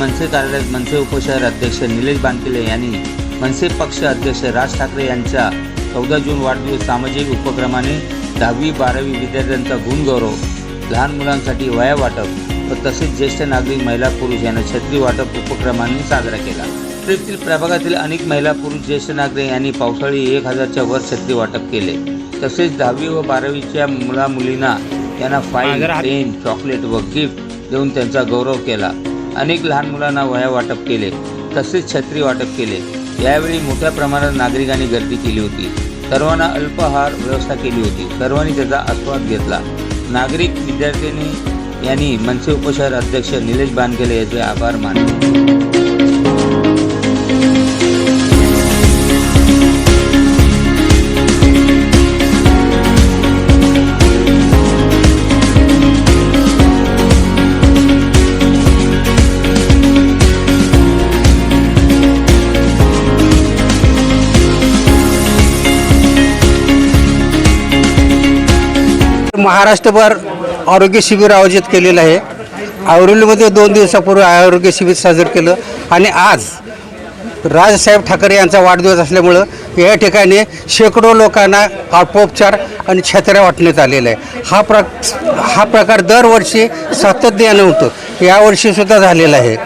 मनसे कार्यालयात मनसे उपशहर अध्यक्ष निलेश बानकिले यांनी मनसे पक्ष अध्यक्ष राज ठाकरे यांच्या चौदा जून वाढदिवस सामाजिक उपक्रमाने दहावी बारावी विद्यार्थ्यांचा गुणगौरव लहान मुलांसाठी वया वाटप व तसेच ज्येष्ठ नागरिक महिला पुरुष यांना छत्री वाटप उपक्रमाने साजरा केला. ट्रिपतील प्रभागातील अनेक महिला पुरुष ज्येष्ठ नागरिक यांनी पावसाळी एक हजारच्या वर छत्री वाटप केले. तसेच दहावी व बारावीच्या मुला मुलींना यांना फाईल पेन चॉकलेट व गिफ्ट देऊन त्यांचा गौरव केला. अनेक लहान मुलांना वया वाटप केले तसेच छत्री वाटप केले. यावेळी मोठ्या प्रमाणात नागरिकांनी गर्दी केली होती. सर्वांना अल्पाहार व्यवस्था केली होती. सर्वांनी त्याचा आस्वाद घेतला. नागरिक विद्यार्थ्यांनी यांनी मनसे उपशहर अध्यक्ष निलेश बानकेले याचे आभार मानले. महाराष्ट्रभर आरोग्य शिबिर आयोजित केलेलं आहे. आवरेलीमध्ये दोन दिवसापूर्वी आरोग्य शिबिर साजरं केलं आणि आज राजसाहेब ठाकरे यांचा वाढदिवस असल्यामुळं या ठिकाणी शेकडो लोकांना आपोपचार आणि छत्र्या वाटण्यात आलेल्या आहे. हा प्र हा प्रकार दरवर्षी सातत्यानं होतो. यावर्षीसुद्धा झालेला आहे.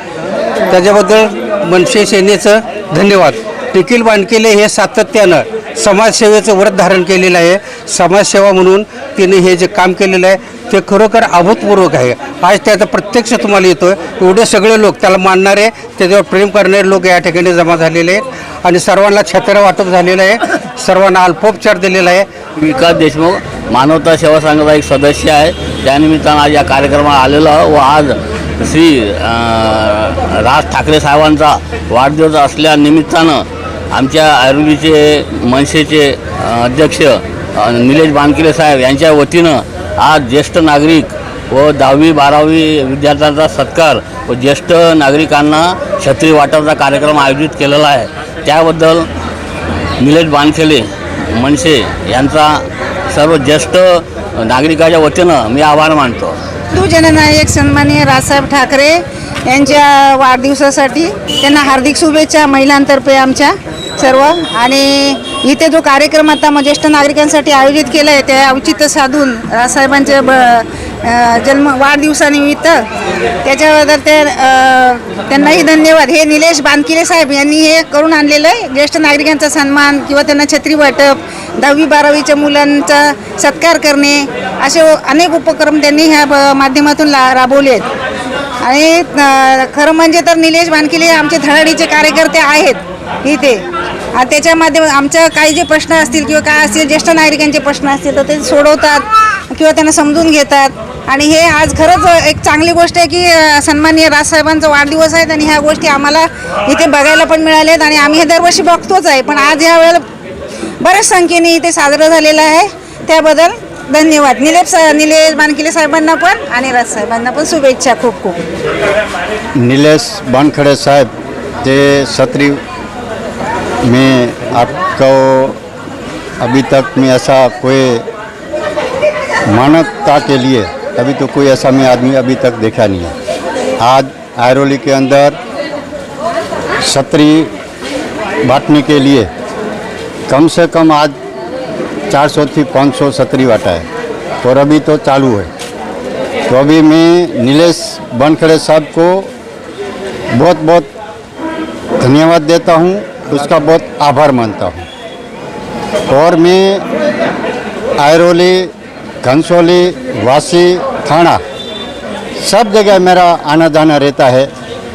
त्याच्याबद्दल मनसे सेनेचं धन्यवाद. निखिल बानकेले हे सातत्यानं समाजसेवेचं व्रत धारण केलेलं आहे. समाजसेवा म्हणून तिने हे जे काम केलेलं आहे ते खरोखर अभूतपूर्वक आहे. आज त्याचा प्रत्यक्ष तुम्हाला येतो आहे एवढे सगळे लोक त्याला मानणारे त्याच्यावर प्रेम करणारे लोक या ठिकाणी जमा झालेले आहेत. आणि सर्वांना छत्र वाटप झालेलं आहे. सर्वांना अल्पोपचार दिलेला आहे. विकास देशमुख मानवता सेवा संघाचा एक सदस्य आहे. त्यानिमित्तानं आज या कार्यक्रमात आलेलो व आज श्री राज ठाकरे साहेबांचा वाढदिवस असल्यानिमित्तानं आमच्या आयुर्वेदीचे मनसेचे अध्यक्ष निलेश बानकिले साहेब यांच्या वतीनं आज ज्येष्ठ नागरिक व दहावी बारावी विद्यार्थ्यांचा सत्कार व ज्येष्ठ नागरिकांना छत्री वाटपचा कार्यक्रम आयोजित केलेला आहे. त्याबद्दल निलेश बानखेले मनसे यांचा सर्व ज्येष्ठ नागरिकाच्या वतीनं मी आभार मानतो. जननायक सन्माननीय राजसाहेब ठाकरे यांच्या वाढदिवसासाठी त्यांना हार्दिक शुभेच्छा महिलांतर्फे आमच्या सर्व. आणि इथे जो कार्यक्रम आता मग ज्येष्ठ नागरिकांसाठी आयोजित केला आहे त्या औचित्य साधून राजसाहेबांच्या ब जन्म वाढदिवसानिमित्त त्याच्याबद्दल ते त्यांनाही धन्यवाद. हे निलेश बानकिरे साहेब यांनी हे करून आणलेलं आहे. ज्येष्ठ नागरिकांचा सन्मान किंवा त्यांना छत्री वाटप दहावी बारावीच्या मुलांचा सत्कार करणे असे अनेक उपक्रम त्यांनी ह्या माध्यमातून ला राबवले आहेत. आणि खरं म्हणजे तर निलेश भानकिले आमचे धडाडीचे कार्यकर्ते आहेत इथे. आणि त्याच्या माध्यम आमच्या काही जे प्रश्न असतील किंवा काय असतील ज्येष्ठ नागरिकांचे प्रश्न असतील तर ते सोडवतात किंवा त्यांना समजून घेतात. आणि हे आज खरंच एक चांगली गोष्ट आहे की सन्माननीय राजसाहेबांचा वाढदिवस आहे आणि ह्या गोष्टी आम्हाला इथे बघायला पण मिळाल्यात आणि आम्ही हे दरवर्षी बघतोच आहे. पण आज ह्या वेळेला बऱ्याच संख्येने इथे साजरं झालेलं आहे. त्याबद्दल धन्यवाद. निलेप निलेश निलेश बानकिले साहेबांना पण आणि राजसाहेबांना पण शुभेच्छा खूप खूप. नीलेश बानखड़े साहब जे सत्री में आपको अभी तक में ऐसा कोई मानवता के लिए अभी तो कोई ऐसा में आदमी अभी तक देखा नहीं है। आज आयरोली के अंदर छतरी बांटने के लिए कम से कम आज 400 थी 500 छतरी बांटा है। और अभी तो चालू है। तो अभी मैं नीलेश बनखड़े साहब को बहुत बहुत धन्यवाद देता हूँ, उसका बहुत आभार मानता हूँ। और मैं आयरोली, घनसोली, वासी, थाना, सब जगह मेरा आना जाना रहता है,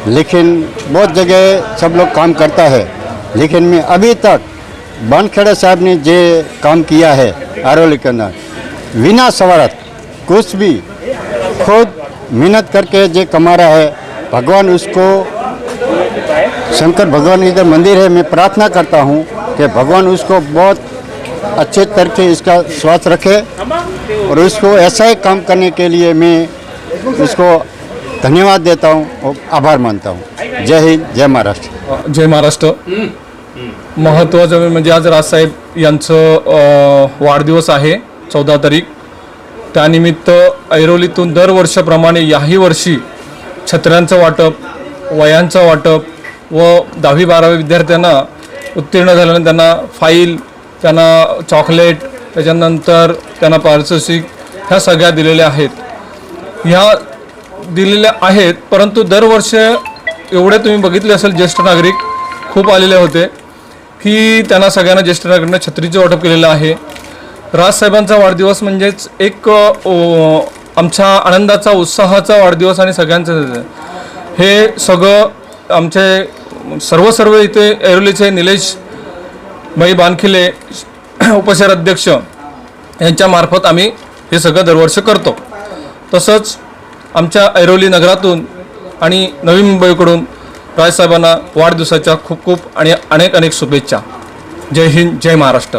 लेकिन बहुत जगह सब लोग काम करता है, लेकिन मैं अभी तक बनखेड़े साहब ने जो काम किया है आरोली के अंदर, बिना सवारत, कुछ भी, खुद मेहनत करके जो कमा रहा है, भगवान उसको, शंकर भगवान इधर मंदिर है, मैं प्रार्थना करता हूँ कि भगवान उसको बहुत अच्छे तरीके इसका स्वास्थ्य रखे और उसको ऐसा ही काम करने के लिए मैं उसको धन्यवाद देता हूँ और आभार मानता हूँ। जय हिंद, जय महाराष्ट्र। जय महाराष्ट्र। महत्त्वाचं म्हणजे आज राजसाहेब यांचं वाढदिवस आहे चौदा तारीख. त्यानिमित्त ऐरोलीतून दरवर्षाप्रमाणे याही वर्षी छत्र्यांचं वाटप वयांचं वाटप व दहावी बारावी विद्यार्थ्यांना उत्तीर्ण झाल्याने त्यांना फाईल त्यांना चॉकलेट त्याच्यानंतर त्यांना पारितोषिक ह्या सगळ्या दिलेल्या आहेत. ह्या दिलेल्या आहेत परंतु दरवर्ष एवढे तुम्ही बघितले असेल ज्येष्ठ नागरिक खूप आलेले होते. की त्यांना सगळ्यांना ज्येष्ठ नागरिकांना वाटप केलेलं आहे. राजसाहेबांचा वाढदिवस म्हणजेच एक आमच्या आनंदाचा उत्साहाचा वाढदिवस आणि सगळ्यांचं हे सगळं आमचे सर्व सर्व इथे ऐरोलीचे निलेश भाई बानखिले उपशहर अध्यक्ष यांच्यामार्फत आम्ही हे सगळं दरवर्षी करतो. तसंच आमच्या ऐरोली नगरातून आणि नवी मुंबईकडून राजसाहेबांना वाढदिवसाच्या खूप खूप आणि अनेक अनेक शुभेच्छा. जय हिंद जय महाराष्ट्र.